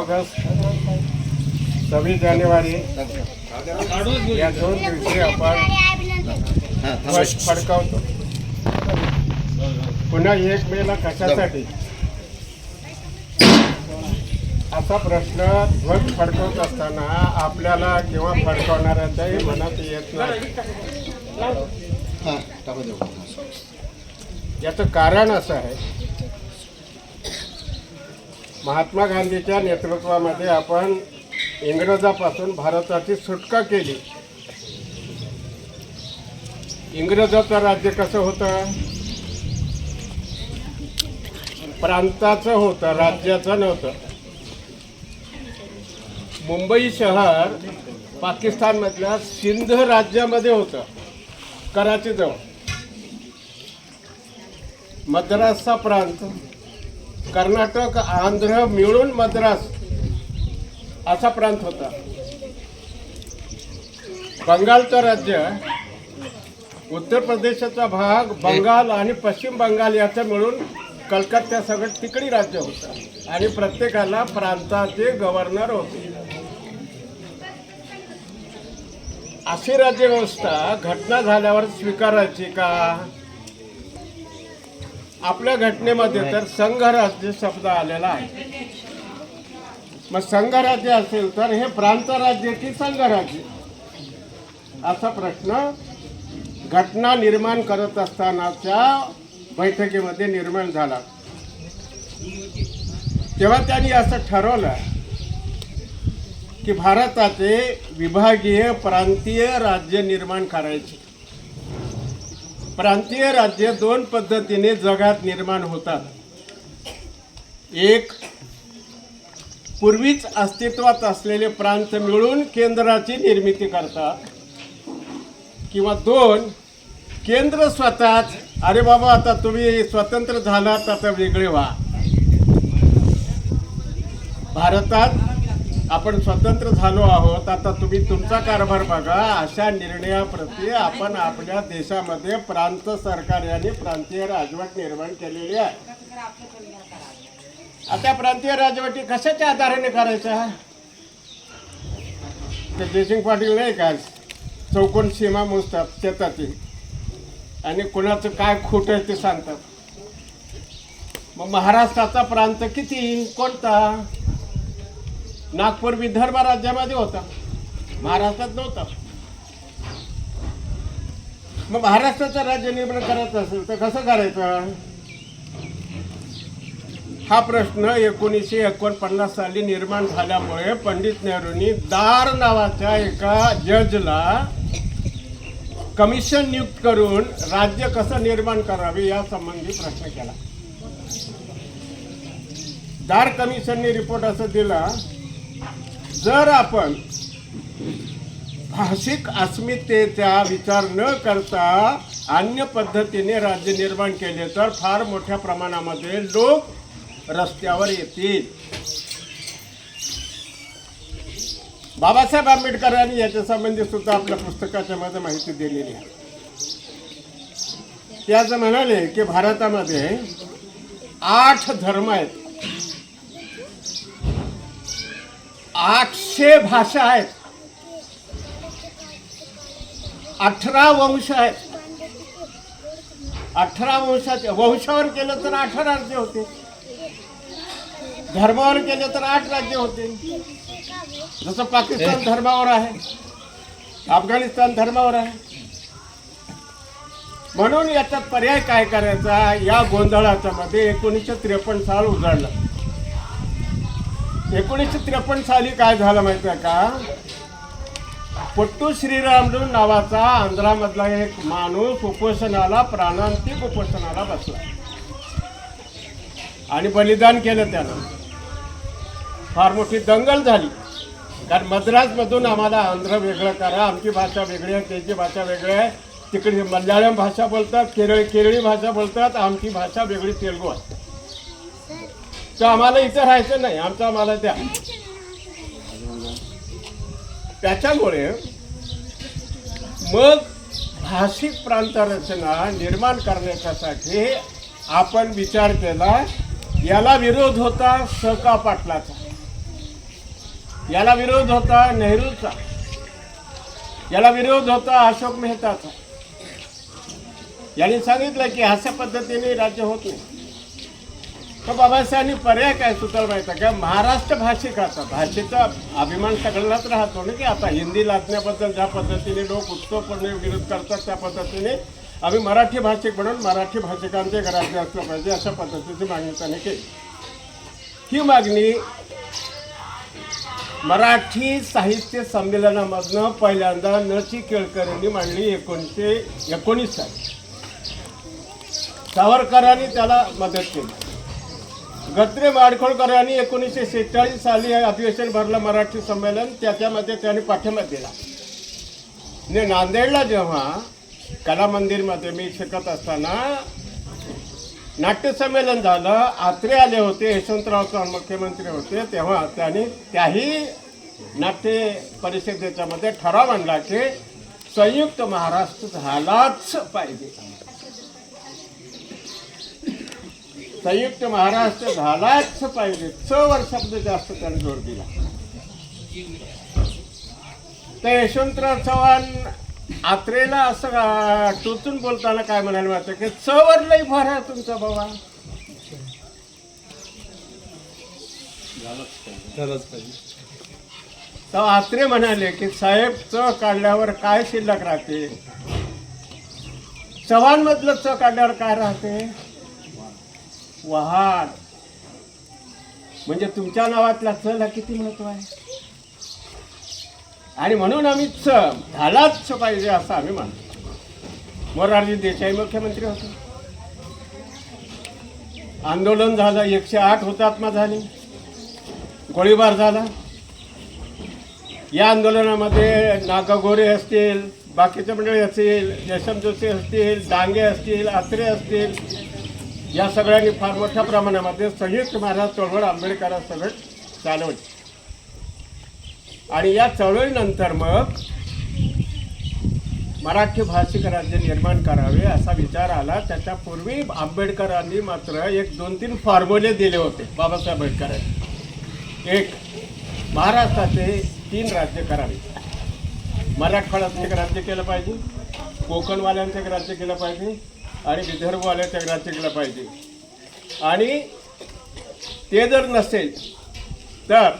August सव्वीस जानेवारी या दोन दिवशी आपण फडकावतो. पुन्हा एक मेला कशासाठी? असा प्रश्न ध्वज फडकवत असताना आपल्याला किंवा फडकवणाऱ्यांच्याही मनात येत नाही. याचं कारण असं आहे महात्मा गांधीच्या नेतृत्वामध्ये आपण इंग्रजापासून भारताची सुटका केली. इंग्रजाचं राज्य कसं होतं? प्रांताचं होतं राज्याचं नव्हतं. मुंबई शहर पाकिस्तानमधल्या सिंध राज्यामध्ये होतं कराचीजवळ. मद्रासचा प्रांत कर्नाटक आंध्र मिळून मद्रास असा प्रांत होता. बंगालचं राज्य उत्तर प्रदेशाचा भाग बंगाल आणि पश्चिम बंगाल याचं मिळून कलकत्ता सगळं तिकडी राज्य होतं. आणि प्रत्येकाला प्रांताचे गव्हर्नर होते. अशी राज्यव्यवस्था घटना झाल्यावर स्वीकारायची का? आपल्या घटनेमध्ये तर संघराज्य शब्द आलेला आहे. मग संघराज्य असेल तर हे प्रांत राज्य की संघराज्य? असा प्रश्न घटना निर्माण करत असतानाच्या बैठकीमध्ये निर्माण झाला. तेव्हा त्यांनी असं ठरवलं की भारताचे विभागीय प्रांतीय राज्य निर्माण करायचे. प्रांतीय राज्य दोन पद्धतीने जगात निर्माण होतात. एक पूर्वीच अस्तित्वात असलेले प्रांत मिळून केंद्राची निर्मिती करतात. किंवा दोन केंद्र स्वतःच अरे बाबा आता तुम्ही स्वतंत्र झालात आता वेगळे व्हा. भारतात आपण स्वतंत्र झालो आहोत. आता तुम्ही तुमचा कारभार बघा. अशा निर्णयाप्रती आपण आपल्या देशामध्ये प्रांत सरकार यांनी प्रांतीय राजवट निर्माण केलेली आहे. आता प्रांतीय राजवटी कशाच्या आधाराने करायच्या? ते जयसिंग पाटील नाही का? चौकोन सीमा मोजतात शेतातील आणि कुणाचं काय खोटं आहे ते सांगतात. मग महाराष्ट्राचा प्रांत किती? कोणता? नागपूर विदर्भ राज्यामध्ये होता. महाराष्ट्रात नव्हता. मग महाराष्ट्राचं राज्य निर्माण करायचं असेल तर कसं करायचं? हा प्रश्न एकोणीसशे एकोणपन्नास साली निर्माण झाल्यामुळे पंडित नेहरूंनी दार नावाच्या एका जजला कमिशन नियुक्त करून राज्य कसं निर्माण करावे या संबंधी प्रश्न केला. दार कमिशनने रिपोर्ट असं दिला. जर आपण भाषिक अस्मितेचा विचार न करता अन्य पद्धतीने राज्य निर्माण केले तर फार मोठ्या प्रमाणामध्ये लोक रस्त्यावर येतील. बाबासाहेब आंबेडकरांनी याच्या संबंधी सुद्धा आपल्या पुस्तकाच्या मध्ये माहिती दिलेली आहे. ते असं म्हणाले की भारतामध्ये आठ धर्म आहेत. आठशे भाषा आहेत. अठरा वंश आहेत. अठरा वंशाचे वंशावर केलं तर अठरा राज्य होते. धर्मावर केलं तर आठ राज्य होते. जसं पाकिस्तान धर्मावर आहे अफगाणिस्तान धर्मावर आहे. म्हणून याचा पर्याय काय करायचा? या गोंधळाच्या मध्ये एकोणीसशे त्रेपन्न साल उजाडलं. एकोणीसशे त्रेपन्न साली काय झालं माहिती आहे का? पट्टू श्रीरामलू नावाचा आंध्रामधला एक माणूस उपोषणाला प्राणांतिक उपोषणाला बसला. आणि बलिदान केलं त्यानं. फार मोठी दंगल झाली. कारण मद्रासमधून आम्हाला आंध्र वेगळं करा आमची भाषा वेगळी आहे त्याची भाषा वेगळी आहे. तिकडे मल्याळम भाषा बोलतात केरळ केरळी भाषा बोलतात आमची भाषा वेगळी तेलगू असते तर आम्हाला इथं राहायचं नाही आमचं आम्हाला द्या. त्याच्यामुळे मग भाषिक प्रांत रचना निर्माण करण्याच्यासाठी आपण विचार केला याला विरोध होता सका पाटलाचा. याला विरोध होता नेहरूचा. याला विरोध होता अशोक मेहताचा. यांनी सांगितलं की अशा पद्धतीने राज्य होत नाही. तर बाबासाहेबांनी पर्याय काय सुचवला माहिती आहे का? महाराष्ट्र भाषिक आता भाषेचा अभिमान सगळ्यांनाच राहतो ना की आता हिंदी लादण्याबद्दल ज्या पद्धतीने लोक उत्सवपणे विरोध करतात त्या पद्धतीने आम्ही मराठी भाषिक म्हणून मराठी भाषिकांचे घरातले असलं पाहिजे अशा पद्धतीची मागणी त्यांनी केली. ही मागणी मराठी साहित्य संमेलनामधनं पहिल्यांदा नची केळकरांनी मांडली एकोणीसशे एकोणीस साली. सावरकरांनी त्याला मदत केली. गत्रे माडखोळकरांनी एकोणीसशे शेहेचाळीस साली हे अधिवेशन भरलं मराठी संमेलन. त्याच्यामध्ये त्यांनी पाठिंबा दिला. ने नांदेडला जेव्हा कला मंदिरमध्ये मी शिकत असताना नाट्यसंमेलन झालं आत्रे आले होते यशवंतराव चव्हाण मुख्यमंत्री होते तेव्हा त्यांनी त्याही नाट्य परिषदेच्यामध्ये ठराव आणला की संयुक्त महाराष्ट्र झालाच पाहिजे. संयुक्त महाराष्ट्र झालाच पाहिजे. च वर्षामध्ये जास्त त्याने जोर दिला. तर यशवंतराव चव्हाण आत्रेला असं टोचून बोलताना काय म्हणायला माहिती की च वर लई भर आहे तुमचा बाबा. तर आत्रे म्हणाले की साहेब च काढल्यावर काय शिल्लक राहते? चव्हाण मधलं च काढल्यावर काय राहते? वहाड म्हणजे तुमच्या नावातला चला किती महत्त्व आहे? आणि म्हणून आम्ही च झालाच पाहिजे असं आम्ही मानतो. मोरारजी देसाई मुख्यमंत्री होते. आंदोलन झालं एकशे आठ हुतात्मा झाले. गोळीबार झाला. या आंदोलनामध्ये नागा गोरे असतील बाकीचे मंडळी असतील यशवंत जोशी असतील डांगे असतील आत्रे असतील या सगळ्यांनी फार मोठ्या प्रमाणामध्ये संयुक्त महाराज चळवळ आंबेडकर सगळं चालवली. आणि या चळवळीनंतर मग मराठी भाषिक राज्य निर्माण करावे असा विचार आला. त्याच्यापूर्वी आंबेडकरांनी मात्र एक दोन तीन फॉर्म्युले दिले होते बाबासाहेब आंबेडकरांनी. एक महाराष्ट्राचे तीन राज्य करावे. मराठवाड्याचं एक राज्य केलं पाहिजे कोकणवाल्यांचं एक राज्य केलं पाहिजे आणि विदर्भवाल्याचं एक राज्य पाहिजे. आणि ते जर नसेल तर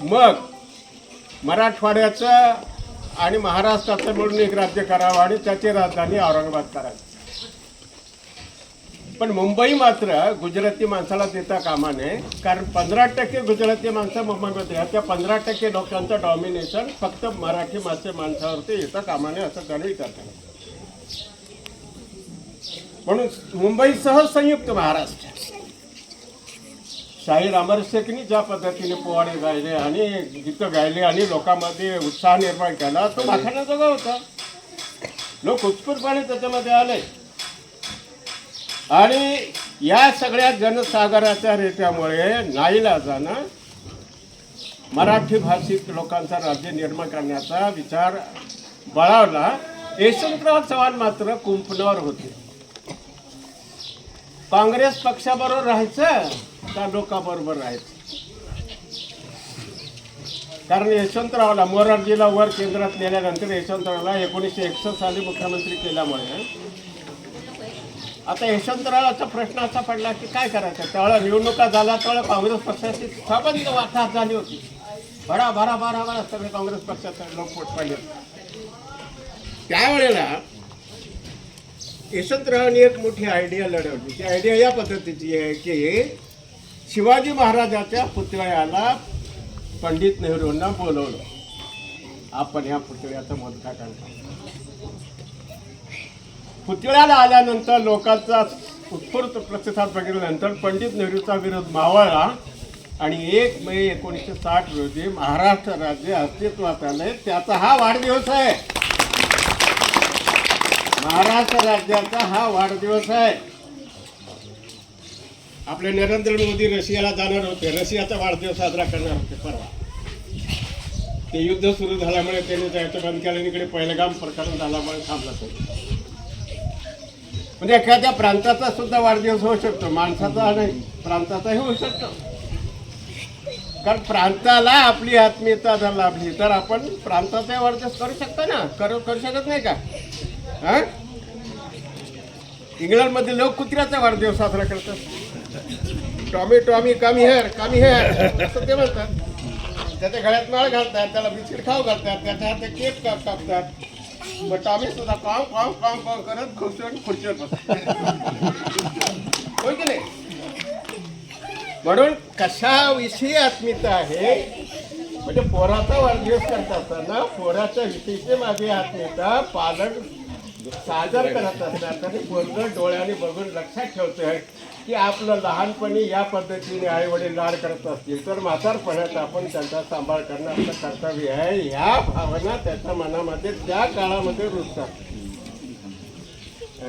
मग मराठवाड्याचं आणि महाराष्ट्राचं मिळून एक राज्य करावं आणि त्याची राजधानी औरंगाबाद करावी. पण मुंबई मात्र गुजराती माणसाला देता कामा नये कारण पंधरा टक्के गुजराती माणसं मुंबईमध्ये आहेत. त्या पंधरा टक्के लोकांचं डॉमिनेशन फक्त मराठी माणसे माणसावरती येता कामा नये असं त्यांनी विचार म्हणून मुंबईसह संयुक्त महाराष्ट्र. शाहीर अमरशेखनी ज्या पद्धतीने पोवाडे गायले आणि गीतं गायले आणि लोकांमध्ये उत्साह निर्माण केला तो माखण्याजोगा होता. लोक उत्स्फूर्तपणे त्याच्यामध्ये आले. आणि या सगळ्या जनसागराच्या रेट्यामुळे नाईलाजानं मराठी भाषिक लोकांचा राज्य निर्माण करण्याचा विचार बळावला. यशवंतराव चव्हाण मात्र कुंपणावर होते. काँग्रेस पक्षाबरोबर राहायचं का लोकांबरोबर राहायचं? कारण यशवंतरावला मोरारजीला वर केंद्रात नेल्यानंतर यशवंतरावला एकोणीसशे एकसष्ट साली मुख्यमंत्री केल्यामुळे आता यशवंतरावाचा प्रश्न असा पडला की काय करायचं? त्यावेळेला निवडणुका झाल्या त्यावेळेला काँग्रेस पक्षाची सबंध वाटाघाट झाली होती. भरा भरा भरा भरा सगळे काँग्रेस पक्षाचे लोक पोट पाहिले त्यावेळेला यशवंतरावांनी एक मोठी आयडिया लढवली. ती आयडिया या पद्धतीची आहे की शिवाजी महाराजाच्या पुतळ्याला पंडित नेहरूंना बोलवलं. आपण ह्या पुतळ्याचं मोदका पुतळ्याला आल्यानंतर लोकांचा उत्स्फूर्त प्रतिसाद बघितल्यानंतर पंडित नेहरूचा विरोध मावळला आणि एक मे एकोणीसशे साठ रोजी महाराष्ट्र राज्य अस्तित्वात आले त्याचा हा वाढदिवस आहे. महाराष्ट्र राज्याचा हा वाढदिवस आहे. आपले नरेंद्र मोदी रशियाला जाणार होते. रशियाचा वाढदिवस साजरा करणार होते. परवा. ते युद्ध सुरू झाल्यामुळे त्याने जायचं बंद केलं इकडे पहिलगाम प्रकरण झाल्यामुळे थांबलं होतं म्हणजे एखाद्या प्रांताचा सुद्धा वाढदिवस होऊ शकतो. माणसाचा नाही प्रांताचाही होऊ शकतो. कारण प्रांताला आपली आत्मीयता जर लाभली तर आपण प्रांताचा वाढदिवस करू शकतो ना? करू करू शकत नाही का? हा इंग्लंडमध्ये लोक कुत्र्याचा वाढदिवस साजरा करतात Tommy Tommy come here come here असं ते म्हणतात त्याच्या गळ्यात माळ घालतात त्याला बिस्किट खाऊ घालतात त्याच्या हातात केक काप कापतात मग टॉमी सुद्धा पाव पाव पाव पाव करत खुर्चीवर खुर्चीवर बसतात होय की नाही म्हणून कशाविषयी आत्मीयता आहे म्हणजे पोराचा वाढदिवस करत असताना पोराच्या विषयीची माझी आत्मीयता पालक सादर करत असतात. आणि पोरग डोळ्याने बघून लक्षात ठेवतोय की आपलं लहानपणी या पद्धतीने आई वडील लाड करत असतील. तर म्हातारपणात आपण त्यांचा सांभाळ करणं आपलं कर्तव्य आहे. ह्या भावना त्याच्या मनामध्ये त्या काळामध्ये रुजतात.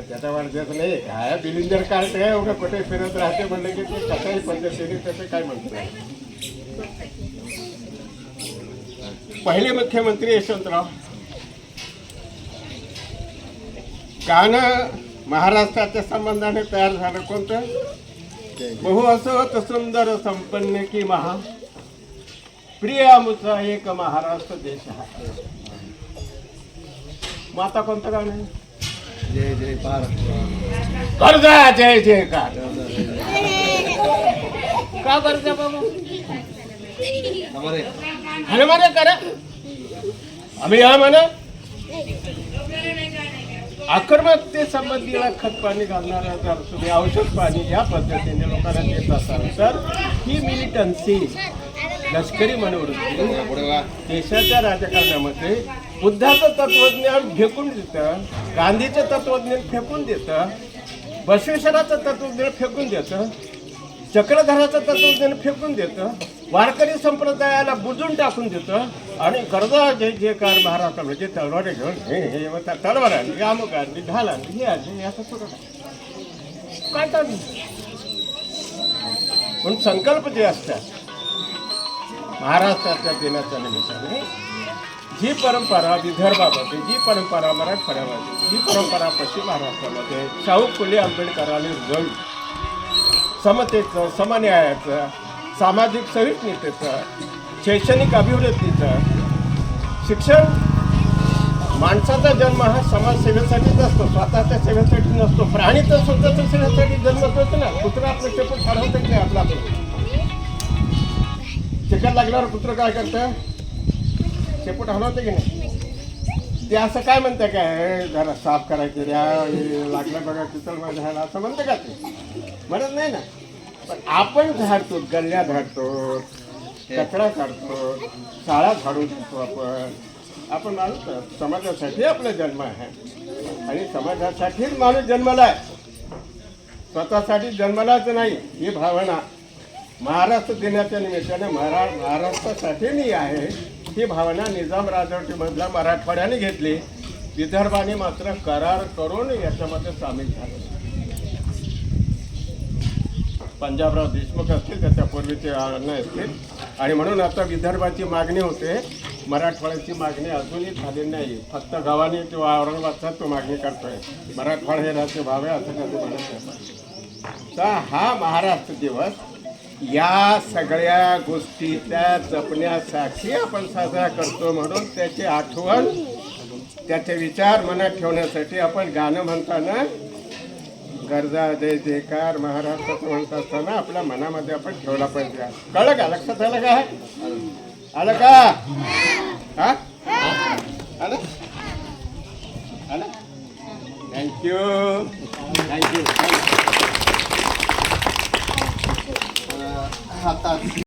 त्याचा वाढदिवस नाही. काय बिलिंजर कार्ड काय एवढं कुठे फिरत राहते म्हणलं की ते कशाही पद्धतीने त्याचं काय म्हणतो पहिले मुख्यमंत्री यशवंतराव. गाणं महाराष्ट्राच्या संबंधाने तयार झालं कोणतं? बहु असत सुंदर संपन्न की महा. प्रिय आमचा एक महाराष्ट्र देश हा. मग आता कोणतं गाणं आहे? जय जय भारत. कर्जा जय जयकार का कर्जा बाबा? हमारे. हनुमान करा. आम्ही या म्हणा. आक्रमकते संबंधीला खत पाणी घालणारा जर तुम्ही औषध पाणी या पद्धतीने लोकांना देत असाल तर ही मिलिटन्सी लष्करी मनोवृत्ती देशाच्या राजकारणामध्ये बुद्धाचं तत्वज्ञान फेकून देतं गांधीचं तत्वज्ञान फेकून देतं बसवेश्वराचं तत्वज्ञान फेकून देतं चक्रधराचं तत्वज्ञान फेकून देतं वारकरी संप्रदायाला बुजून टाकून देतं. आणि कर्जा जय जयकार महाराष्ट्र म्हणजे तलवारे घेऊन हे हे मग त्या तलवार आणली अमुक आणली ढाल आणली हे आणली असं सुरू काय पण संकल्प जे असतात महाराष्ट्राच्या दिनाच्या निमित्ताने जी परंपरा विदर्भामध्ये जी परंपरा मराठवाड्यामध्ये जी परंपरा पश्चिम महाराष्ट्रामध्ये शाहू फुले आंबेडकरांनी रुजवली समतेचं समन्यायाचं सामाजिक सहिष्णुतेचं शैक्षणिक अभिवृद्धीचं शिक्षण माणसाचा जन्म हा समाजसेवेसाठीच असतो स्वतःच्या सेवेसाठी नसतो प्राणी तर स्वतःच्या सेवेसाठी जन्मतोच ना. कुत्रा आपलं शेपूट फाडवतं की नाही आपला आपलं? चिकन लागल्यावर कुत्र काय करतं? शेपूट हलवते की नाही? ते असं काय म्हणते काय जरा साफ करायचे द्या लागलं बघा चितल झाला असं म्हणते का ते? म्हणत नाही ना. आपण झाडतो गल्ल्या झाडतो कचरा काढतो शाळा झाडून देतो आपण. आपण माणूस समाजासाठी आपला जन्म आहे. आणि समाजासाठीच माणूस जन्मला आहे. स्वतःसाठी जन्मलाच नाही ही भावना महाराष्ट्र दिनाच्या निमित्ताने महारा महाराष्ट्रासाठी मी आहे. ही भावना निजाम राजवटीमधल्या मराठवाड्याने घेतली. विदर्भाने मात्र करार करून याच्यामध्ये सामील झाले. पंजाबराव देशमुख असतील त्याच्या पूर्वीचे अण्णा असतील. आणि म्हणून आता विदर्भाची मागणी होते. मराठवाड्याची मागणी अजूनही झालेली नाही. फक्त गावाने किंवा औरंगाबादचा तो मागणी करतोय. मराठवाडा हे राज्य व्हावे असं कधी म्हणत नाही तर हा महाराष्ट्र दिवस या सगळ्या गोष्टीच्या जपण्यासाठी आपण साजरा करतो म्हणून त्याची आठवण त्याचे विचार मनात ठेवण्यासाठी आपण गाणं म्हणताना गरजा जय जयकार महाराष्ट्र म्हणत असताना आपल्या मनामध्ये आपण ठेवला पाहिजे. कळलं का? लक्षात आलं का? आलं का? Thank you thank you